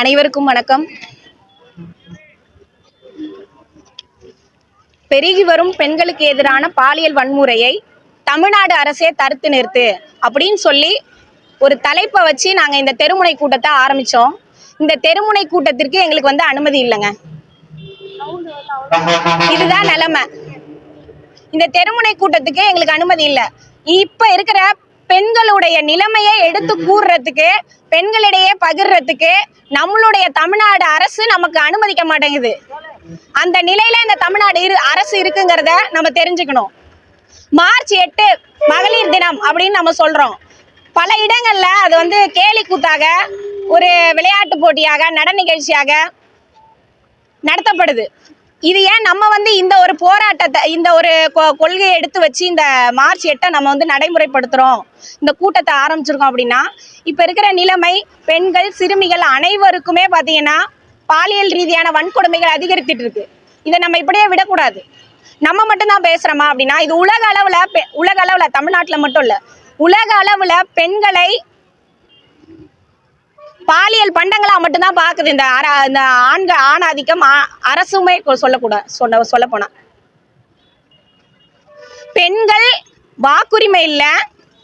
அனைவருக்கும் வணக்கம். பெருகி வரும் பெண்களுக்கு எதிரான பாலியல் வன்முறையை தமிழ்நாடு அரசே தடுத்து நிறுத்து அப்படின்னு சொல்லி ஒரு தலைப்பை வச்சு நாங்கள் இந்த தெருமுனை கூட்டத்தை ஆரம்பித்தோம் இந்த தெருமுனை கூட்டத்திற்கு எங்களுக்கு வந்து அனுமதி இல்லைங்க. இதுதான் நிலைமை. இந்த தெருமுனை கூட்டத்துக்கு எங்களுக்கு அனுமதி இல்லை. இப்ப இருக்கிற பெண்களுடைய நிலைமையை எடுத்து கூறுறதுக்கு பெண்களிடையே பகிர்றதுக்கு நம்மளுடைய தமிழ்நாடு அரசு நமக்கு அனுமதிக்க மாட்டேங்குது. அந்த நிலையில இந்த தமிழ்நாடு இரு அரசு இருக்குங்கிறத நம்ம தெரிஞ்சுக்கணும். மார்ச் எட்டு மகளிர் தினம் அப்படின்னு நம்ம சொல்றோம். பல இடங்கள்ல அது வந்து கேலி கூத்தாக ஒரு விளையாட்டு போட்டியாக நட நிகழ்ச்சியாக நடத்தப்படுது. இது ஏன் நம்ம வந்து இந்த ஒரு போராட்டத்தை இந்த ஒரு கொ- கொள்கையை எடுத்து வச்சு இந்த மார்ச் எட்டை நம்ம வந்து நடைமுறைப்படுத்துகிறோம் இந்த கூட்டத்தை ஆரம்பிச்சிருக்கோம் அப்படின்னா இப்போ இருக்கிற நிலைமை பெண்கள் சிறுமிகள் அனைவருக்குமே பார்த்தீங்கன்னா பாலியல் ரீதியான வன்கொடுமைகள் அதிகரித்துட்டு இருக்கு. இதை நம்ம இப்படியே விடக்கூடாது. நம்ம மட்டும்தான் பேசுகிறோமா அப்படின்னா இது உலக அளவில் பெ- உலக அளவில் தமிழ்நாட்டில் மட்டும் இல்லை உலக அளவில் பெண்களை பாலியல் பண்டங்களா மட்டும்தான் பார்க்குது இந்த அர இந்த ஆண்கள் ஆணாதிக்கம் அரசுமே கொ- சொல்லக்கூடாது சொன்ன சொல்ல போனா. பெண்கள் வாக்குரிமை இல்லை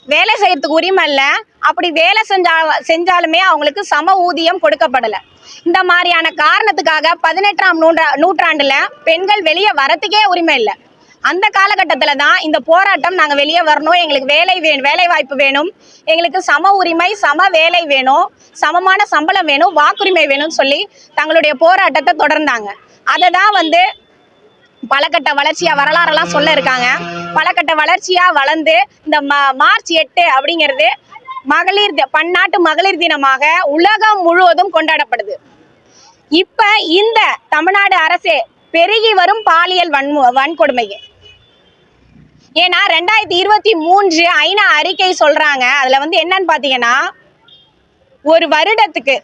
வேலை செய்யறதுக்கு உரிமை இல்லை அப்படி வேலை செஞ்சா செஞ்சாலுமே அவங்களுக்கு சம ஊதியம் கொடுக்கப்படலை. இந்த மாதிரியான காரணத்துக்காக பதினெட்டாம் நூற்றா நூற்றாண்டுல பெண்கள் வெளியே வரத்துக்கே உரிமை இல்லை. அந்த காலகட்டத்தில் தான் இந்த போராட்டம் நாங்கள் வெளியே வரணும். எங்களுக்கு வேலை வேணும் வேலை வாய்ப்பு வேணும். எங்களுக்கு சம உரிமை சம வேலை வேணும். சமமான சம்பளம் வேணும் வாக்குரிமை வேணும்னு சொல்லி தங்களுடைய போராட்டத்தை தொடர்ந்தாங்க. அதை தான் வந்து பலகட்ட வளர்ச்சியா வரலாறெல்லாம் சொல்ல இருக்காங்க. பலகட்ட வளர்ச்சியா வளர்ந்து இந்த மார்ச் எட்டு அப்படிங்கிறது மகளிர் தி- பன்னாட்டு மகளிர் தினமாக உலகம் முழுவதும் கொண்டாடப்படுது. இப்ப இந்த தமிழ்நாடு அரசே பெருகி வரும் பாலியல் வன்மு வன்கொடுமை ஏன்னா ரெண்டாயிரத்தி இருபத்தி மூன்று ஐநா அறிக்கை சொல்றாங்க. அதுல வந்து என்னன்னு பாத்தீங்கன்னா ஒரு வருடத்துக்கு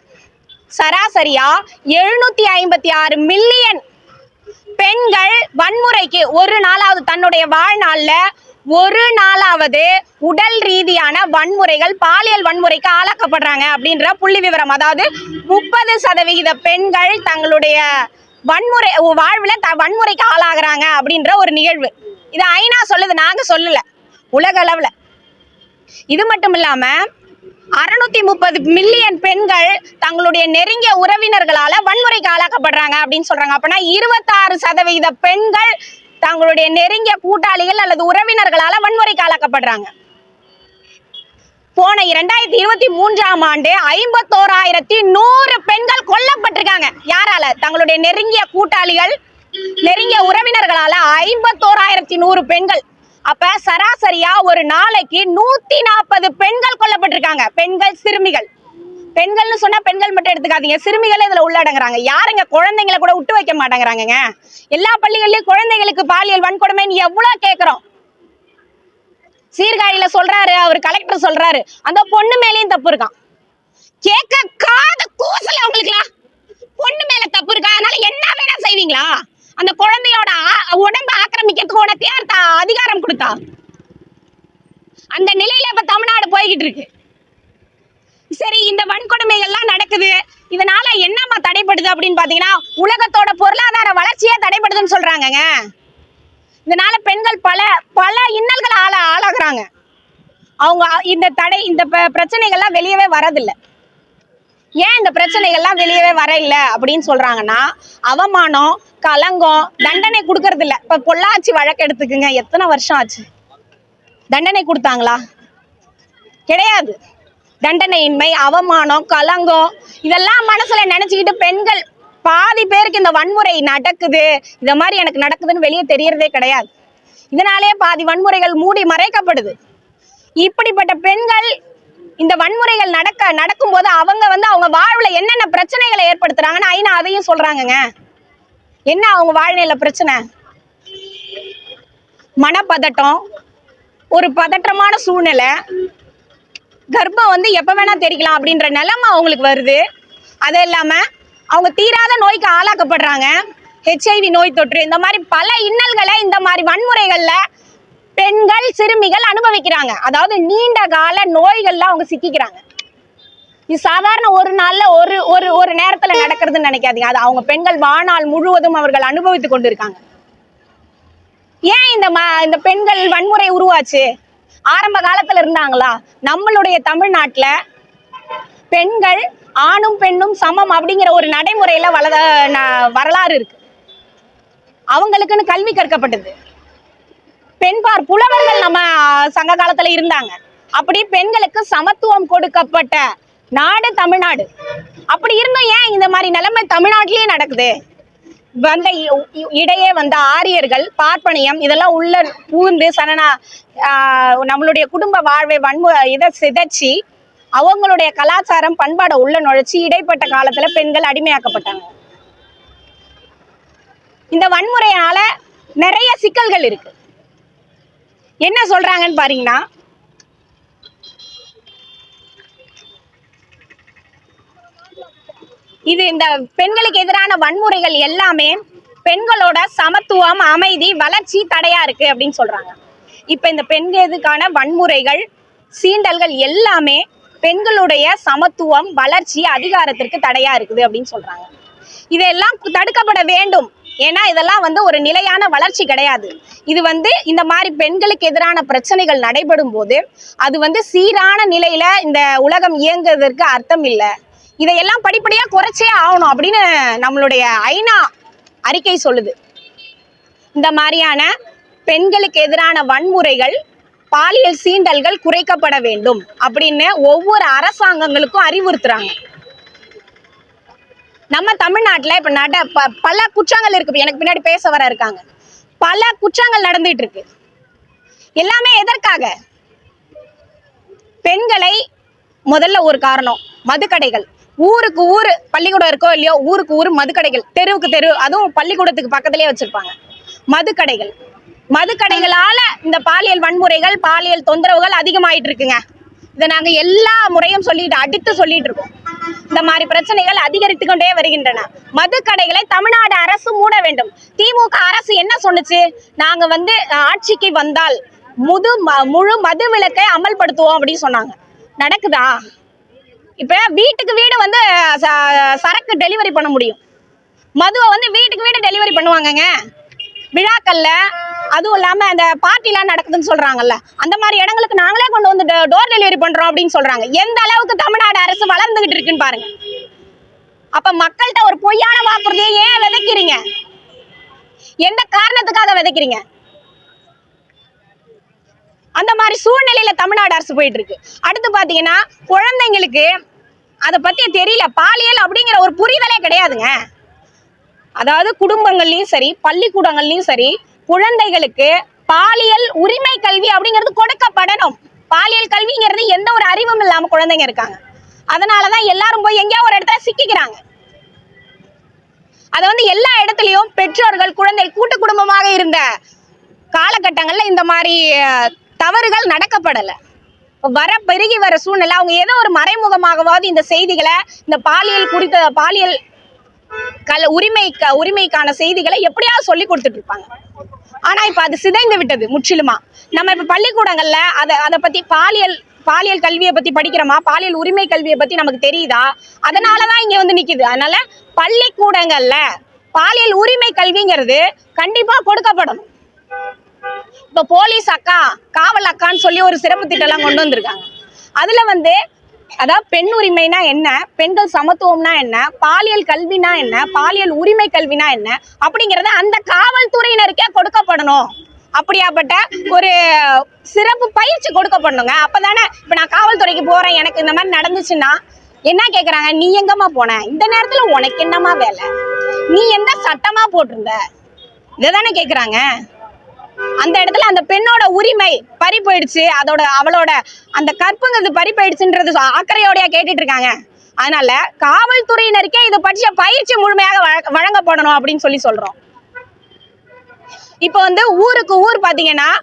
சராசரியா எழுநூத்தி ஐம்பத்தி ஆறு மில்லியன் பெண்கள் வன்முறைக்கு ஒரு நாளாவது தன்னுடைய வாழ்நாள்ல ஒரு நாளாவது உடல் ரீதியான வன்முறைகள் பாலியல் வன்முறைக்கு ஆளாக்கப்படுறாங்க அப்படின்ற புள்ளி விவரம். அதாவது முப்பது சதவிகித பெண்கள் தங்களுடைய வன்முறை வாழ்வுல த வன்முறைக்கு ஆளாகிறாங்க அப்படின்ற ஒரு நிகழ்வு. இது ஐநா சொல்லுது நாங்க சொல்லல. உலக அளவுல. இது மட்டும் இல்லாம அறுநூத்தி முப்பது மில்லியன் பெண்கள் தங்களுடைய நெருங்கிய உறவினர்களால வன்முறைக்கு ஆளாக்கப்படுறாங்க அப்படின்னு சொல்றாங்க. அப்படின்னா இருபத்தாறு சதவீத பெண்கள் தங்களுடைய நெருங்கிய கூட்டாளிகள் அல்லது உறவினர்களால வன்முறைக்கு ஆளாக்கப்படுறாங்க. போன இரண்டாயிரத்தி இருபத்தி மூன்றாம் ஆண்டு ஐம்பத்தோராயிரத்தி நூறு பெண்கள் கொல்லப்பட்டிருக்காங்க. யாரால? தங்களுடைய நெருங்கிய கூட்டாளிகள் நெருங்கிய உறவினர்களால ஐம்பத்தோராயிரத்தி நூறு பெண்கள். அப்ப சராசரியா ஒரு நாளைக்கு நூத்தி நாற்பது பெண்கள் கொல்லப்பட்டிருக்காங்க. பெண்கள் சிறுமிகள். பெண்கள்னு சொன்னா பெண்கள் மட்டும் எடுத்துக்காதீங்க. சிறுமிகள் இதுல உள்ளடங்குறாங்க. யாருங்க? குழந்தைங்களை கூட விட்டு வைக்க மாட்டேங்கிறாங்க எல்லா பள்ளிகள்லயும் குழந்தைங்களுக்கு பாலியல் வன்கொடுமைன்னு எவ்வளவு கேக்குறோம்? சீர்காழியில சொல்றாரு அவர் கலெக்டர் சொல்றாரு. அந்த பொண்ணு மேலயும் தப்பு இருக்கான். கேட்க காத கூசல அவங்களுக்குலாம். பொண்ணு மேல தப்பு இருக்கா? அதனால என்ன வேணா செய்வீங்களா? அந்த குழந்தையோட உடம்ப ஆக்கிரமிக்கிறதுக்கு உனக்கு யார் அதிகாரம் கொடுத்தா? அந்த நிலையில இப்ப தமிழ்நாடு போய்கிட்டு இருக்கு. சரி இந்த வன்கொடுமைகள்லாம் நடக்குது. இதனால என்னம்மா தடைப்படுது அப்படின்னு பாத்தீங்கன்னா உலகத்தோட பொருளாதார வளர்ச்சியே தடைப்படுதுன்னு சொல்றாங்கங்க. இதனால பெண்கள் பல பல இன்னல்கள் ஆள ஆளாகிறாங்க. அவங்க இந்த தடை இந்த ப- பிரச்சனைகள்லாம் வெளியவே வரதில்லை. ஏன் இந்த பிரச்சனைகள்லாம் வெளியவே வர இல்ல அப்படின்னு சொல்றாங்கன்னா அவமானம் கலங்கம் தண்டனை கொடுக்கறது இல்ல. இப்ப பொள்ளாச்சி வழக்கு எடுத்துக்குங்க. எத்தனை வருஷம் ஆச்சு? தண்டனை கொடுத்தாங்களா? கிடையாது. தண்டனையின்மை அவமானம் கலங்கம் இதெல்லாம் மனசுல நினைச்சுக்கிட்டு பெண்கள் பாதி பேருக்கு இந்த வன்முறை நடக்குது. இந்த மாதிரி எனக்கு நடக்குதுன்னு வெளியே தெரியறதே கிடையாது. இதனாலே பாதி வன்முறைகள் மூடி மறைக்கப்படுது. இப்படிப்பட்ட பெண்கள் இந்த வன்முறைகள் நடக்க நடக்கும்போது அவங்க வந்து அவங்க வாழ்வுல என்னென்ன பிரச்சனைகளை ஏற்படுத்துறாங்கன்னு ஐநா அதையும் சொல்றாங்கங்க. என்ன அவங்க வாழ்நிலை பிரச்சனை? மனப்பதட்டம் ஒரு பதற்றமான சூழ்நிலை கர்ப்பம் வந்து எப்ப வேணா தெரிக்கலாம் அப்படின்ற நிலைமை அவங்களுக்கு வருது. அது இல்லாம அவங்க தீராத நோய்க்கு ஆளாக்கப்படுறாங்க. ஹெச்ஐவி நோய் தொற்று இந்த மாதிரி பல இன்னல்களை இந்த மாதிரி வன்முறைகள்ல பெண்கள் சிறுமிகள் அனுபவிக்கிறாங்க. அதாவது நீண்ட கால நோய்கள்லாம் அவங்க சிக்கிக்கிறாங்க. இது சாதாரண ஒரு நாள்ல ஒரு ஒரு ஒரு நேரத்துல நடக்கிறதுன்னு நினைக்காதீங்க. அது அவங்க பெண்கள் வாழ்நாள் முழுவதும் அவர்கள் அனுபவித்துக் கொண்டிருக்காங்க. ஏன் இந்த ம- இந்த பெண்கள் வன்முறை உருவாச்சு? ஆரம்ப காலத்துல இருந்தாங்களா? நம்மளுடைய தமிழ்நாட்டுல பெண்கள் ஆணும் பெண்ணும் சமம் அப்படிங்கிற ஒரு நடைமுறையில வளத ந- வரலாறு இருக்கு. அவங்களுக்குன்னு கல்வி கற்கப்பட்டது. பெண்பார் புலவர்கள் நம்ம சங்க காலத்துல இருந்தாங்க. அப்படி பெண்களுக்கு சமத்துவம் கொடுக்கப்பட்ட நாடு தமிழ்நாடு. அப்படி இருந்தும் ஏன் இந்த மாதிரி நிலைமை தமிழ்நாட்டிலேயே நடக்குது? வந்த இ- இடையே வந்த ஆரியர்கள் பார்ப்பனியம் இதெல்லாம் உள்ள பூந்து சனனா நம்மளுடைய குடும்ப வாழ்வை வன்மு இதை சிதைச்சி அவங்களுடைய கலாச்சாரம் பண்பாடை உள்ள நுழைச்சி இடைப்பட்ட காலத்துல பெண்கள் அடிமையாக்கப்பட்டாங்க. இந்த வன்முறையால நிறைய சிக்கல்கள் இருக்கு. என்ன சொல்றாங்கன்னு பாருங்கன்னா இது இந்த பெண்களுக்கு எதிரான வன்முறைகள் எல்லாமே பெண்களோட சமத்துவம் அமைதி வளர்ச்சி தடையா இருக்கு அப்படின்னு சொல்றாங்க. இப்ப இந்த பெண்களுக்கான வன்முறைகள் சீண்டல்கள் எல்லாமே பெண்களுடைய சமத்துவம் வளர்ச்சி அதிகாரத்திற்கு தடையா இருக்குது அப்படின்னு சொல்றாங்க. இதெல்லாம் தடுக்கப்பட வேண்டும். ஏன்னா இதெல்லாம் வந்து ஒரு நிலையான வளர்ச்சி கிடையாது. இது வந்து இந்த மாதிரி பெண்களுக்கு எதிரான பிரச்சனைகள் நடைபெறும் போது அது வந்து சீரான நிலையில இந்த உலகம் இயங்குவதற்கு அர்த்தம் இல்லை. இதையெல்லாம் படிப்படியா குறைச்சே ஆகணும் அப்படின்னு நம்மளுடைய ஐநா அறிக்கை சொல்லுது. இந்த மாதிரியான பெண்களுக்கு எதிரான வன்முறைகள் பாலியல் சீண்டல்கள் குறைக்கப்பட வேண்டும் அப்படின்னு ஒவ்வொரு அரசாங்கங்களுக்கும் அறிவுறுத்துறாங்க. நம்ம தமிழ்நாட்டில் இப்ப நட ப- பல குற்றங்கள் இருக்கு. எனக்கு பின்னாடி பேச வர இருக்காங்க. பல குற்றங்கள் நடந்துட்டு இருக்கு. எல்லாமே எதற்காக? பெண்களை முதல்ல ஒரு காரணம். மதுக்கடைகள். ஊருக்கு ஊர் பள்ளிக்கூடம் இருக்கோ இல்லையோ ஊருக்கு ஊர் மதுக்கடைகள். தெருவுக்கு தெரு அதுவும் பள்ளிக்கூடத்துக்கு பக்கத்துலயே வச்சிருப்பாங்க. மதுக்கடைகள். மதுக்கடைகளால இந்த பாலியல் வன்முறைகள் பாலியல் தொந்தரவுகள் அதிகமாயிட்டு இருக்குங்க. இதை நாங்கள் எல்லா முறையும் சொல்லிட்டு அடித்து சொல்லிட்டு இருக்கோம். இந்த மாதிரி பிரச்சனைகள் அதிகரித்து கொண்டே வருகின்றன. மதுக்கடைகளை தமிழ்நாடு அரசு மூட வேண்டும். திமுக அரசு என்ன சொன்னுச்சு? நாங்க வந்து ஆட்சிக்கு வந்தால் முது ம- முழு மது விலக்கை அமல்படுத்துவோம் அப்படின்னு சொன்னாங்க. நடக்குதா? இப்ப வீட்டுக்கு வீடு வந்து ச- சரக்கு டெலிவரி பண்ண முடியும். மதுவை வந்து வீட்டுக்கு வீடு டெலிவரி பண்ணுவாங்கங்க. விழாக்கள்ல அதுவும் இல்லாமல் அந்த பார்ட்டிலாம் நடக்குதுன்னு சொல்கிறாங்கல்ல அந்த மாதிரி இடங்களுக்கு நாங்களே கொண்டு வந்து டோர் டெலிவரி பண்ணுறோம் அப்படின்னு சொல்கிறாங்க எந்த அளவுக்கு தமிழ்நாடு அரசு வளர்ந்துகிட்டு இருக்குன்னு பாருங்க. அப்ப மக்கள்கிட்ட ஒரு பொய்யான வாக்குறுதியை ஏன் விதைக்கிறீங்க? எந்த காரணத்துக்காக விதைக்கிறீங்க? அந்த மாதிரி சூழ்நிலையில தமிழ்நாடு அரசு போயிட்டு இருக்கு. அடுத்து பாத்தீங்கன்னா குழந்தைங்களுக்கு அதை பத்தி தெரியல. பாலியல் அப்படிங்கிற ஒரு புரிதலே கிடையாதுங்க. அதாவது குடும்பங்கள்லயும் சரி பள்ளிக்கூடங்கள்லயும் சரி குழந்தைகளுக்கு பாலியல் உரிமை கல்வி அப்படிங்கிறது கொடுக்கப்படணும். பாலியல் கல்விங்கிறது எந்த ஒரு அறிவும் இல்லாம குழந்தைங்க இருக்காங்க. அதனாலதான் எல்லாரும் போய் எங்கேயா ஒரு இடத்துல சிக்கிக்கிறாங்க. அதை வந்து எல்லா இடத்துலயும் பெற்றோர்கள் குழந்தை கூட்டு குடும்பமாக இருந்த காலகட்டங்கள்ல இந்த மாதிரி தவறுகள் நடக்கப்படலை. வர பெருகி வர சூழ்நிலை அவங்க ஏதோ ஒரு மறைமுகமாகவாவது இந்த செய்திகளை இந்த பாலியல் குறித்த பாலியல் கல உரிமை க- உரிமைக்கான செய்திகளை எப்படியாவது சொல்லி கொடுத்துட்டு இருப்பாங்க. ஆனா இப்ப அது சிதைந்து விட்டது முற்றிலுமா. நம்ம இப்ப பள்ளிக்கூடங்கள்ல அதை அதை பத்தி பாலியல் பாலியல் கல்வியை பத்தி படிக்கிறோமா? பாலியல் உரிமை கல்வியை பத்தி நமக்கு தெரியுதா? அதனாலதான் இங்க வந்து நிக்குது. அதனால பள்ளிக்கூடங்கள்ல பாலியல் உரிமை கல்விங்கிறது கண்டிப்பா கொடுக்கப்படும். இப்ப போலீஸ் அக்கா காவல் அக்கான்னு சொல்லி ஒரு சிறப்பு எல்லாம் கொண்டு வந்திருக்காங்க. அதுல வந்து அதாவது பெண் உரிமைனா என்ன? பெண்கள் சமத்துவம்னா என்ன? பாலியல் கல்வினா என்ன? பாலியல் உரிமை கல்வினா என்ன? அப்படிங்கறத அந்த காவல்துறையினருக்கே கொடுக்கப்படணும். அப்படியாப்பட்ட ஒரு சிறப்பு பயிற்சி கொடுக்கப்படணுங்க. அப்பதானே இப்ப நான் காவல்துறைக்கு போறேன் எனக்கு இந்த மாதிரி நடந்துச்சுன்னா என்ன கேக்குறாங்க? நீ எங்கம்மா போன? இந்த நேரத்துல உனக்கு என்னம்மா வேலை? நீ எந்த சட்டமா போட்டிருந்த? இதைதானே கேக்குறாங்க. அந்த இடத்துல அந்த பெண்ணோட உரிமை பறி போயிடுச்சு. அதோட அவளோட அந்த கற்புங்கிறது பறி போயிடுச்சுன்றது சொ- கேட்டுட்டு இருக்காங்க. அதனால காவல்துறையினருக்கே இதை பற்றிய பயிற்சி முழுமையாக வழங்கப்படணும் அப்படின்னு சொல்லி சொல்றோம். இப்போ வந்து ஊருக்கு ஊர் பாத்தீங்கன்னா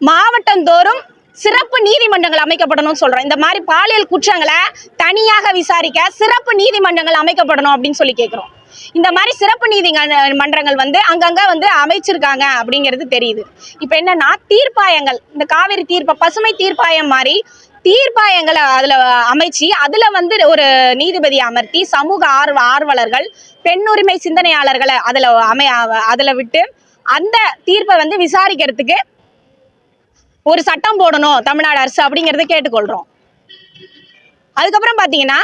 மாவட்டந்தோறும் சிறப்பு நீதிமன்றங்கள் அமைக்கப்படணும்னு சொல்றோம். இந்த மாதிரி பாலியல் குற்றங்களை தனியாக விசாரிக்க சிறப்பு நீதிமன்றங்கள் அமைக்கப்படணும் அப்படின்னு சொல்லி கேட்கிறோம் இந்த மாதிரி சிறப்பு நீதி மன்றங்கள் வந்து அங்கங்க வந்து அமைச்சிருக்காங்க அப்படிங்கிறது தெரியுது. இப்ப என்னன்னா தீர்ப்பாயங்கள் இந்த காவிரி தீர்ப்ப பசுமை தீர்ப்பாயம் மாதிரி தீர்ப்பாயங்களை அதுல அமைச்சு அதுல வந்து ஒரு நீதிபதி அமர்த்தி சமூக ஆர்வ ஆர்வலர்கள் பெண்ணுரிமை சிந்தனையாளர்களை அதுல அமை அதுல விட்டு அந்த தீர்ப்பை வந்து விசாரிக்கிறதுக்கு ஒரு சட்டம் போடணும் தமிழ்நாடு அரசு அப்படிங்கறத கேட்டுக்கொள்றோம். அதுக்கப்புறம் பாத்தீங்கன்னா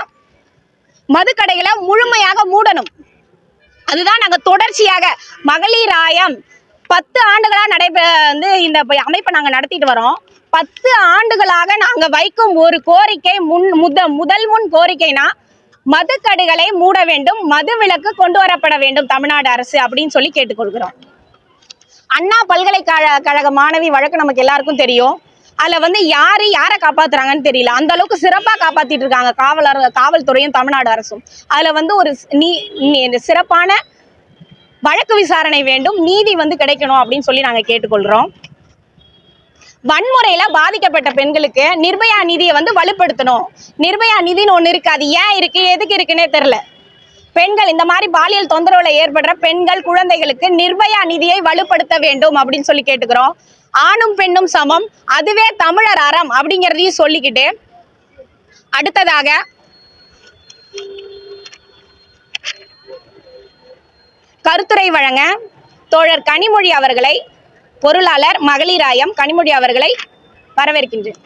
மதுக்கடைகளை முழுமையாக மூடணும். அதுதான் நாங்கள் தொடர்ச்சியாக மகளிர் ஆயம் பத்து ஆண்டுகளாக நடைபெ வந்து இந்த அமைப்பை நாங்கள் நடத்திட்டு வரோம். பத்து ஆண்டுகளாக நாங்கள் வைக்கும் ஒரு கோரிக்கை முன் முத முதல் முன் கோரிக்கைனா மதுக்கடைகளை மூட வேண்டும் மது விலக்கு கொண்டு வரப்பட வேண்டும் தமிழ்நாடு அரசு அப்படின்னு சொல்லி கேட்டுக்கொள்கிறோம். அண்ணா பல்கலைக்கழக கழக மாணவி வழக்கு நமக்கு எல்லாருக்கும் தெரியும். அதில் வந்து யார் யாரை காப்பாத்துறாங்கன்னு தெரியல. அந்த அளவுக்கு சிறப்பாக காப்பாத்திட்டு இருக்காங்க காவலர் காவல்துறையும் தமிழ்நாடு அரசும். அதில் வந்து ஒரு நீ சிறப்பான வழக்கு விசாரணை வேண்டும் நீதி வந்து கிடைக்கணும் அப்படின்னு சொல்லி நாங்கள் கேட்டுக்கொள்கிறோம் வன்முறையில பாதிக்கப்பட்ட பெண்களுக்கு நிர்பயா நிதியை வந்து வலுப்படுத்தணும். நிர்பயா நிதின்னு ஒன்று இருக்கு. அது ஏன் இருக்கு? எதுக்கு இருக்குன்னே தெரில பெண்கள் இந்த மாதிரி பாலியல் தொந்தரவுல ஏற்படுற பெண்கள் குழந்தைகளுக்கு நிர்பயா நிதியை வலுப்படுத்த வேண்டும் அப்படின்னு சொல்லி கேட்டுக்கிறோம். ஆணும் பெண்ணும் சமம். அதுவே தமிழர் அறம் அப்படிங்கிறதையும் சொல்லிக்கிட்டு அடுத்ததாக கருத்துரை வழங்க தோழர் கனிமொழி அவர்களை பொருளாளர் மகளிராயம் கனிமொழி அவர்களை வரவேற்கின்றேன்.